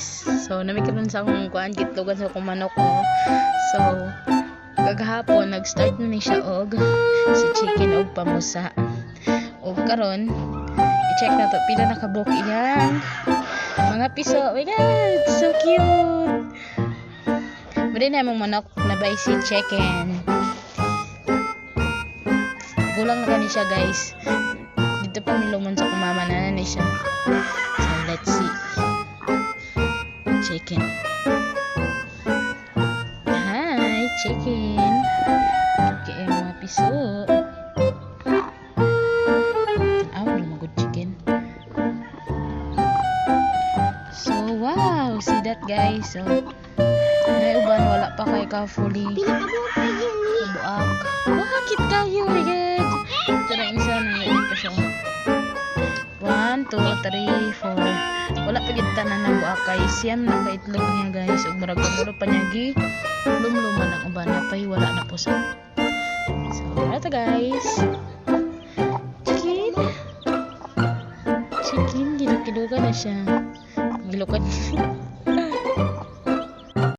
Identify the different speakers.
Speaker 1: guys. So, namikaroon sa akong kuan kitlogan sa akong manok ko. So, kagahapon nag-start na ni siya og si chicken og pamusa. Og karon i-check na to pila nakabuk iyang mga piso. Oh my god, so cute. Muli na mong manok na by si chicken. Gulang na kani siya guys. Dito pa nilumon sa kumama na na siya. So let's. Chicken. Hi, chicken. Okay, mga piso. Aw, lumagod chicken. So, wow! See that guys? So, may uban wala pa kay ka fully buak. Bakit kayo, god? Ito na isa na yun pa siya. One, two, three, four. Wala pa gid tanan ng buak kay siyam na ka itlog niya guys. Ug murag muro pa niya gi. Lumluman ang uban na pay wala na po sa. So, ito guys. Chicken. Chicken, gilukilugan na siya. Gilukan.